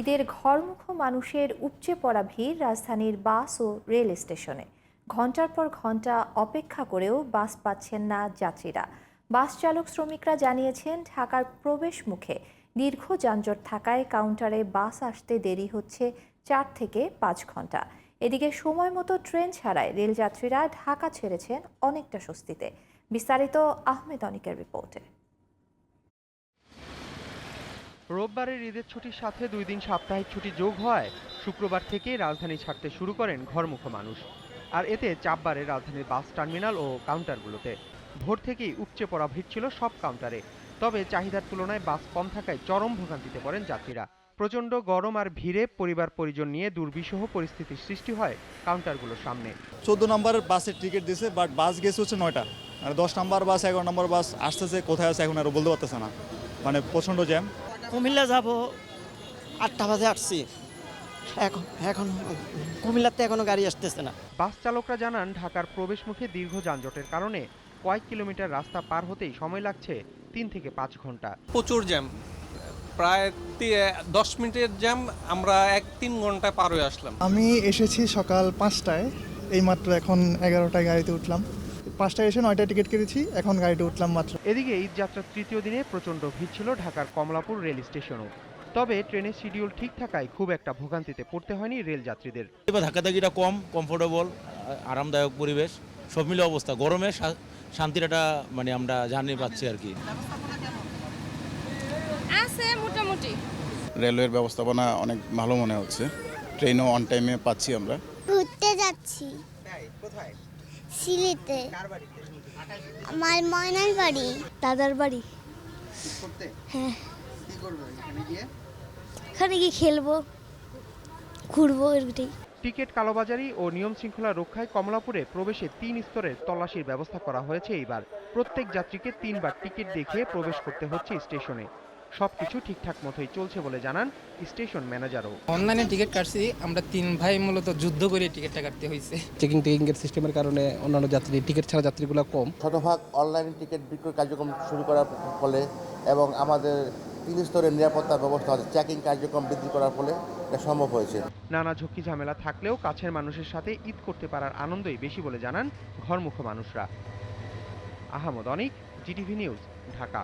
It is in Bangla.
ঈদের ঘরমুখ মানুষের উপচে পড়া ভিড় রাজধানীর বাস ও রেল স্টেশনে। ঘণ্টার পর ঘণ্টা অপেক্ষা করেও বাস পাচ্ছেন না যাত্রীরা। বাস চালক শ্রমিকরা জানিয়েছেন, ঢাকার প্রবেশ মুখে দীর্ঘ যানজট থাকায় কাউন্টারে বাস আসতে দেরি হচ্ছে চার থেকে পাঁচ ঘণ্টা এদিকে সময় মতো ট্রেন ছাড়ায় রেলযাত্রীরা ঢাকা ছেড়েছেন অনেকটা স্বস্তিতে। বিস্তারিত আহমেদ অনিকের রিপোর্টে। রোববারের ঈদের ছুটির সাথে দুই দিন সাপ্তাহিক ছুটি যোগ হয়। শুক্রবার থেকে রাজধানী ছাড়তে শুরু করেন ঘরমুখ মানুষ। আর এতে চাপ বাড়ে রাজধানীর বাস টার্মিনাল ও কাউন্টারগুলোতে। ভোর থেকেই উপচে পড়া ভিড় ছিল সব কাউন্টারে। তবে চাহিদার তুলনায় বাস কম থাকায় চরম ভোগান্তিতে পড়েন যাত্রীরা। প্রচণ্ড গরম আর ভিড়ে পরিবার পরিজন নিয়ে দুর্বিষহ পরিস্থিতির সৃষ্টি হয় কাউন্টারগুলোর সামনে। চোদ্দ নম্বর বাসের টিকিট দিছে, বাট বাস গেছে হচ্ছে নয়টা। আর দশ নম্বর বাস, এগারো নম্বর বাস আসতেছে, কোথায় আছে এখন আর বলতে পারতেছে না। মানে প্রচণ্ড জ্যাম কুমিল্লা যাব। আটটা বাজে আসছি। এখন এখন কুমিল্লাতে এখনও গাড়ি আসতেছে না। বাস চালকরা জানান ঢাকার প্রবেশমুখে দীর্ঘ যানজটের কারণে কয়েক কিলোমিটার রাস্তা পার হতেই সময় লাগছে তিন থেকে পাঁচ ঘণ্টা। প্রচুর জ্যাম। প্রায় দশ মিনিটের জ্যাম আমরা এক তিন ঘন্টায় পার হয়ে আসলাম। আমি এসেছি সকাল পাঁচটায় এইমাত্র এখন এগারোটায় গাড়িতে উঠলাম। পাঁচটায় এসে নয়টায় টিকিট কেটেছি এখন গাড়িতে উঠলাম মাত্র। এদিকে ঈদ যাত্রার তৃতীয় দিনে প্রচণ্ড ভিড় ছিল ঢাকার কমলাপুর রেল স্টেশনও। তবে ট্রেনের শিডিউল ঠিক থাকায় খুব একটা ভোগান্তিতে পড়তে হয়নি রেল যাত্রীদের। এবার ধাক্কাধাক্কিটা কম কমফোর্টেবল আরামদায়ক পরিবেশ সব মিলে অবস্থা। গরমে শান্তির একটা মানে আমরা জার্নি পাচ্ছি আর কি। আছে মোটামুটি। রেলওয়ের ব্যবস্থাপনা অনেক ভালো মনে হচ্ছে। ট্রেনও অন টাইমে পাচ্ছি আমরা। ঘুরতে যাচ্ছি। সিলেটে। আমার ময়নার বাড়ি। দাদার বাড়ি। হ্যাঁ। এখানে গিয়ে? খেলব ঘুরবো এটাই টিকিট কালোবাজারি ও নিয়ম শৃঙ্খলা রক্ষায় কমলাপুরে প্রবেশে তিন স্তরের তল্লাশির ব্যবস্থা করা হয়েছে এইবার। প্রত্যেক যাত্রীকে তিনবার টিকিট দেখিয়ে প্রবেশ করতে হচ্ছে স্টেশনে। সবকিছু ঠিকঠাক মতোই চলছে বলে জানান স্টেশন ম্যানেজারও। অনলাইনে টিকিট কাটছি আমরা তিন ভাই মূলত যুদ্ধ করে টিকিটটা কাটতে হয়েছে। চেকিং টেকিং এর সিস্টেমের কারণে অন্যান্য যাত্রী টিকিট ছাড়া যাত্রীগুলো কম। শতভাগ অনলাইন টিকিট বিক্রয় কার্যক্রম শুরু করার ফলে এবং আমাদের তিন স্তরের নিরাপত্তা ব্যবস্থা আছে চেকিং কার্যক্রম বৃদ্ধি করার ফলে এটা সম্ভব হয়েছে। নানা ঝুঁকি ঝামেলা থাকলেও কাছের মানুষের সাথে ঈদ করতে পারার আনন্দই বেশি বলে জানান ঘরমুখ মানুষরা। Ahmad Anik GTV news Dhaka.